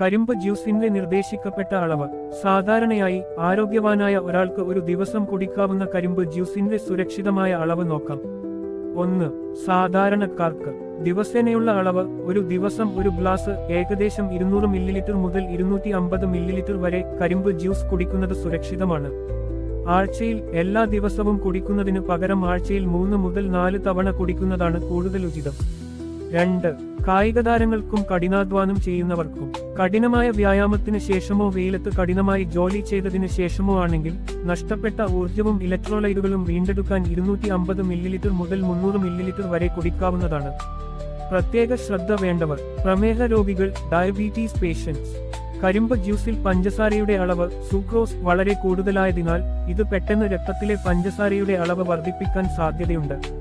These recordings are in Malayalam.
കരിമ്പ് ജ്യൂസിന്റെ നിർദ്ദേശിക്കപ്പെട്ട അളവ്. സാധാരണയായി ആരോഗ്യവാനായ ഒരാൾക്ക് ഒരു ദിവസം കുടിക്കാവുന്ന കരിമ്പ് ജ്യൂസിന്റെ സുരക്ഷിതമായ അളവ് നോക്കാം. ഒന്ന് സാധാരണക്കാർക്ക്. ദിവസേനയുള്ള അളവ് ഒരു ദിവസം ഒരു ഗ്ലാസ് ഏകദേശം ഇരുന്നൂറ് മില്ലിലിറ്റർ മുതൽ ഇരുന്നൂറ്റി അമ്പത് മില്ലിലിറ്റർ വരെ കരിമ്പ് ജ്യൂസ് കുടിക്കുന്നത് സുരക്ഷിതമാണ്. ആഴ്ചയിൽ എല്ലാ ദിവസവും കുടിക്കുന്നതിന് പകരം ആഴ്ചയിൽ മൂന്ന് മുതൽ നാല് തവണ കുടിക്കുന്നതാണ് കൂടുതൽ ഉചിതം. രണ്ട് കായിക താരങ്ങൾക്കും കഠിനാധ്വാനം ചെയ്യുന്നവർക്കും. കഠിനമായ വ്യായാമത്തിന് ശേഷമോ വെയിലത്ത് കഠിനമായി ജോലി ചെയ്തതിന് ശേഷമോ ആണെങ്കിൽ നഷ്ടപ്പെട്ട ഊർജവും ഇലക്ട്രോലൈറ്റുകളും വീണ്ടെടുക്കാൻ ഇരുന്നൂറ്റി അമ്പത് മില്ലിലിറ്റർ മുതൽ മുന്നൂറ് മില്ലിലിറ്റർ വരെ കുടിക്കാവുന്നതാണ്. പ്രത്യേക ശ്രദ്ധ വേണ്ടവർ പ്രമേഹ രോഗികൾ ഡയബറ്റീസ് പേഷ്യൻസ്. കരിമ്പ് ജ്യൂസിൽ പഞ്ചസാരയുടെ അളവ് സുക്രോസ് വളരെ കൂടുതലായതിനാൽ ഇത് പെട്ടെന്ന് രക്തത്തിലെ പഞ്ചസാരയുടെ അളവ് വർദ്ധിപ്പിക്കാൻ സാധ്യതയുണ്ട്.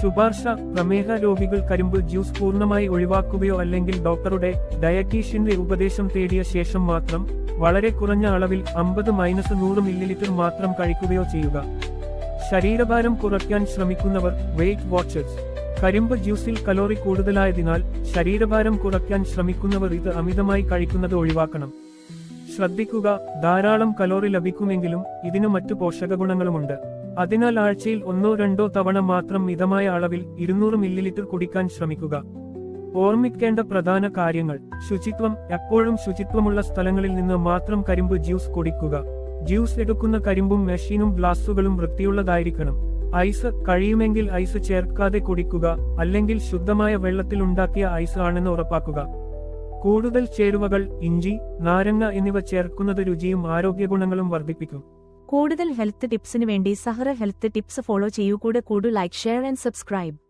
ശുപാർശ പ്രമേഹ രോഗികൾ കരിമ്പ് ജ്യൂസ് പൂർണമായി ഒഴിവാക്കുകയോ അല്ലെങ്കിൽ ഡോക്ടറുടെ ഡയറ്റീഷ്യന്റെ ഉപദേശം തേടിയ ശേഷം മാത്രം വളരെ കുറഞ്ഞ അളവിൽ അമ്പത് മൈനസ് നൂറ് മില്ലിലിറ്റർ മാത്രം കഴിക്കുകയോ ചെയ്യുക. ശരീരഭാരം കുറയ്ക്കാൻ ശ്രമിക്കുന്നവർ വെയ്റ്റ് വാച്ചേഴ്സ് കരിമ്പ് ജ്യൂസിൽ കലോറി കൂടുതലായതിനാൽ ശരീരഭാരം കുറയ്ക്കാൻ ശ്രമിക്കുന്നവർ ഇത് അമിതമായി കഴിക്കുന്നത് ഒഴിവാക്കണം. ശ്രദ്ധിക്കുക ധാരാളം കലോറി ലഭിക്കുമെങ്കിലും ഇതിനു മറ്റു പോഷകഗുണങ്ങളുമുണ്ട്. അതിനാൽ ആഴ്ചയിൽ ഒന്നോ രണ്ടോ തവണ മാത്രം മിതമായ അളവിൽ ഇരുന്നൂറ് മില്ലിലിറ്റർ കുടിക്കാൻ ശ്രമിക്കുക. ഓർമ്മിക്കേണ്ട പ്രധാന കാര്യങ്ങൾ. ശുചിത്വം എപ്പോഴും ശുചിത്വമുള്ള സ്ഥലങ്ങളിൽ നിന്ന് മാത്രം കരിമ്പ് ജ്യൂസ് കുടിക്കുക. ജ്യൂസ് എടുക്കുന്ന കരിമ്പും മെഷീനും ഗ്ലാസുകളും വൃത്തിയുള്ളതായിരിക്കണം. ഐസ് കഴിയുമെങ്കിൽ ഐസ് ചേർക്കാതെ കുടിക്കുക അല്ലെങ്കിൽ ശുദ്ധമായ വെള്ളത്തിൽ ഉണ്ടാക്കിയ ഐസ് ആണെന്ന് ഉറപ്പാക്കുക. കൂടുതൽ ചേരുവകൾ ഇഞ്ചി നാരങ്ങ എന്നിവ ചേർക്കുന്നത് രുചിയും ആരോഗ്യഗുണങ്ങളും വർദ്ധിപ്പിക്കും. കൂടുതൽ ഹെൽത്ത് ടിപ്സിന് വേണ്ടി സഹറ ഹെൽത്ത് ടിപ്സ് ഫോളോ ചെയ്യൂ. കൂടെ കൂടു ലൈക്ക് ഷെയർ ആൻഡ് സബ്സ്ക്രൈബ്